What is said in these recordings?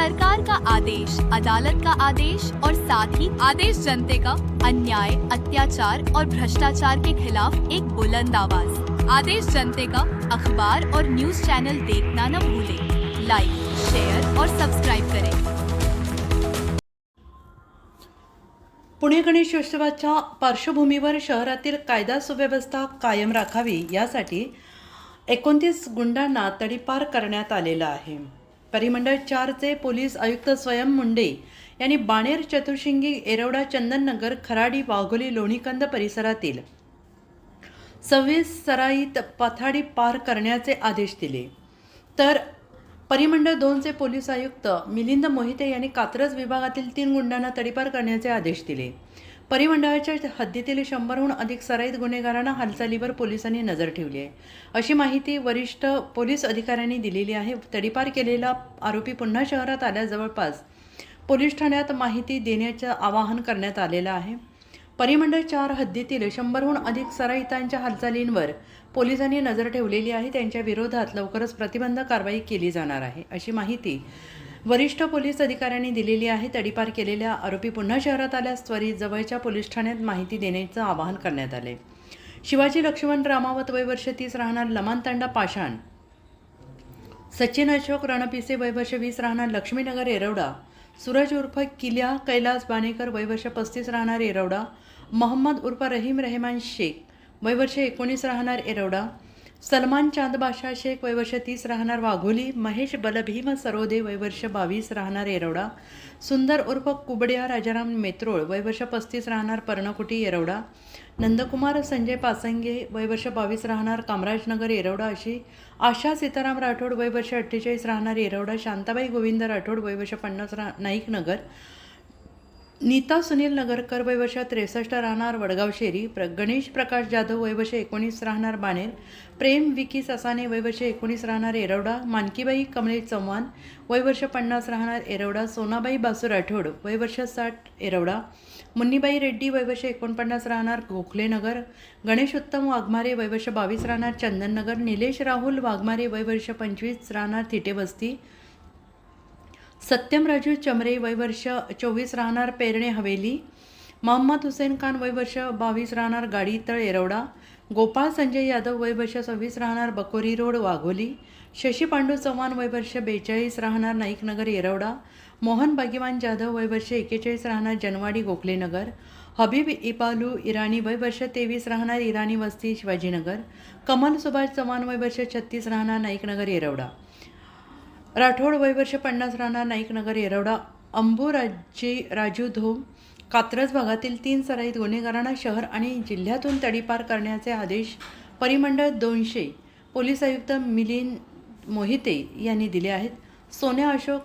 सरकार का आदेश अदालत का आदेश और साथ ही आदेश जनते का अन्याय अत्याचार और भ्रष्टाचार के खिलाफ एक बुलंद आवाज। आदेश जनते का अखबार और न्यूज चैनल देखना न भूले। लाइक शेयर और सब्सक्राइब करें। पुणे गणेशोत्सवाच्या पार्श्वभूमीवर शहरातील कायदा सुव्यवस्था कायम राखावी यासाठी एकोणतीस गुंडांना तडीपार करण्यात आलेला आहे. परिमंडळ चारचे पोलीस आयुक्त स्वयं मुंडे यांनी बाणेर चतुर्शिंगी एरवडा चंदननगर खराडी वाघोली लोणीकंद परिसरातील सव्वीस सराईत पथाडी पार करण्याचे आदेश दिले. तर परिमंडळ दोनचे पोलीस आयुक्त मिलिंद मोहिते यांनी कात्रज विभागातील तीन गुंडांना तडीपार करण्याचे आदेश दिले. परिमंडळाच्या हद्दीतील शंभरहून अधिक सराईत गुन्हेगारांना हालचालीवर पोलिसांनी नजर ठेवली आहे. अशी माहिती वरिष्ठ पोलीस अधिकाऱ्यांनी दिलेली आहे. तडीपार केलेला आरोपी पुन्हा शहरात आल्या जवळपास पोलीस ठाण्यात माहिती देण्याचं आवाहन करण्यात आलेलं आहे. परिमंडळ चार हद्दीतील शंभरहून अधिक सराईतांच्या हालचालींवर पोलिसांनी नजर ठेवलेली आहे. त्यांच्या विरोधात लवकरच प्रतिबंध कारवाई केली जाणार आहे. अशी माहिती वरिष्ठ पोलीस अधिकाऱ्यांनी दिलेली आहे तडीपार केलेल्या आरोपी पुन्हा शहरात आल्यास त्वरित जवळच्या पोलीस ठाण्यात माहिती देण्याचं आवाहन करण्यात आले. शिवाजी लक्ष्मण रामावत वय वर्ष तीस राहणार लमानतांडा पाषाण. सचिन अशोक रणपिसे वयवर्ष वीस राहणार लक्ष्मीनगर येरवडा. सूरज उर्फ किल्या कैलास बाणेकर वयवर्ष पस्तीस राहणार येरवडा. मोहम्मद उर्फ रहीम रेहमान शेख वयवर्ष एकोणीस राहणार येरवडा. सलमान चांद बादशाह शेख वयवर्ष तीस राहणार वाघोली महेश बलभीम सरोदे वयवर्ष बावीस राहणार येरवडा सुंदर उर्फ कुबड्या राजाराम मेत्रोळ वयवर्ष पस्तीस राहणार पर्णकुटी येरवडा नंदकुमार संजय पासंगे वयवर्ष बावीस राहणार कामराजनगर येरवडा अशी आशा सीताराम राठोड वयवर्ष अठ्ठेचाळीस राहणार येरवडा शांताबाई गोविंद राठोड वयवर्ष पन्नास रा नाईकनगर नीता सुनील नगरकर वयवश त्रेसष्ट राहणार वडगाव शेरी प्र गणेश प्रकाश जाधव वयवर्ष एकोणीस राहणार बाणेर प्रेम विकी ससाने वयवर्ष एकोणीस राहणार एरवडा मानकीबाई कमलेश चव्हाण वयवर्ष पन्नास राहणार एरवडा सोनाबाई बासू राठोड वयवर्ष साठ एरवडा मुन्नीबाई रेड्डी वयवर्ष एकोणपन्नास राहणार गोखलेनगर गणेश उत्तम वाघमारे वयवर्ष बावीस राहणार चंदननगर निलेश राहुल वाघमारे वयवर्ष पंचवीस राहणार थिटेबस्ती सत्यम राजू चमरे वयवर्ष चोवीस राहणार पेरणे हवेली. मोहम्मद हुसेन खान वयवर्ष बावीस राहणार गाडी तळ एरवडा. गोपाळ संजय यादव वयवर्ष सव्वीस राहणार बकोरी रोड वाघोली. शशी पांडू चव्हाण वयवर्ष बेचाळीस राहणार नाईकनगर येरवडा मोहन भाग्यवान जाधव वयवर्ष एकेचाळीस राहणार जनवाडी गोखलेनगर हबीब इपालू इराणी वयवर्ष तेवीस राहणार इराणी वस्ती शिवाजीनगर. कमल सुभाष चव्हाण वयवर्ष छत्तीस राहणार नाईकनगर येरवडा राठोड वयवर्ष पन्नास राणा नाईकनगर येरवडा. अंबुराजी राजू धोम. कात्रज भागातील तीन सराईत गुन्हेगारांना शहर आणि जिल्ह्यातून तडीपार करण्याचे आदेश परिमंडळ दोनशे पोलीस आयुक्त मिलिंद मोहिते यांनी दिले आहेत. सोन्या अशोक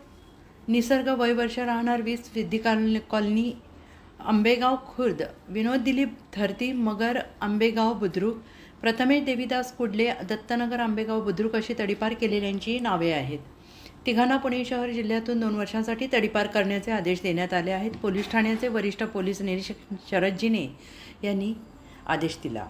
निसर्ग वयवर्ष राहणार वीस विद्या कॉल कॉलनी आंबेगाव खुर्द. विनोद दिलीप धरती मगर आंबेगाव बुद्रुक. प्रथमेश देवीदास कुडले दत्तनगर आंबेगाव बुद्रुक अशी तडीपार केलेल्यांची नावे आहेत. तिघांना पुणे शहर जिल्ह्यातून दोन वर्षांसाठी तडीपार करण्याचे आदेश देण्यात आले आहेत. पोलीस ठाण्याचे वरिष्ठ पोलीस निरीक्षक शरद जिने यांनी आदेश दिला.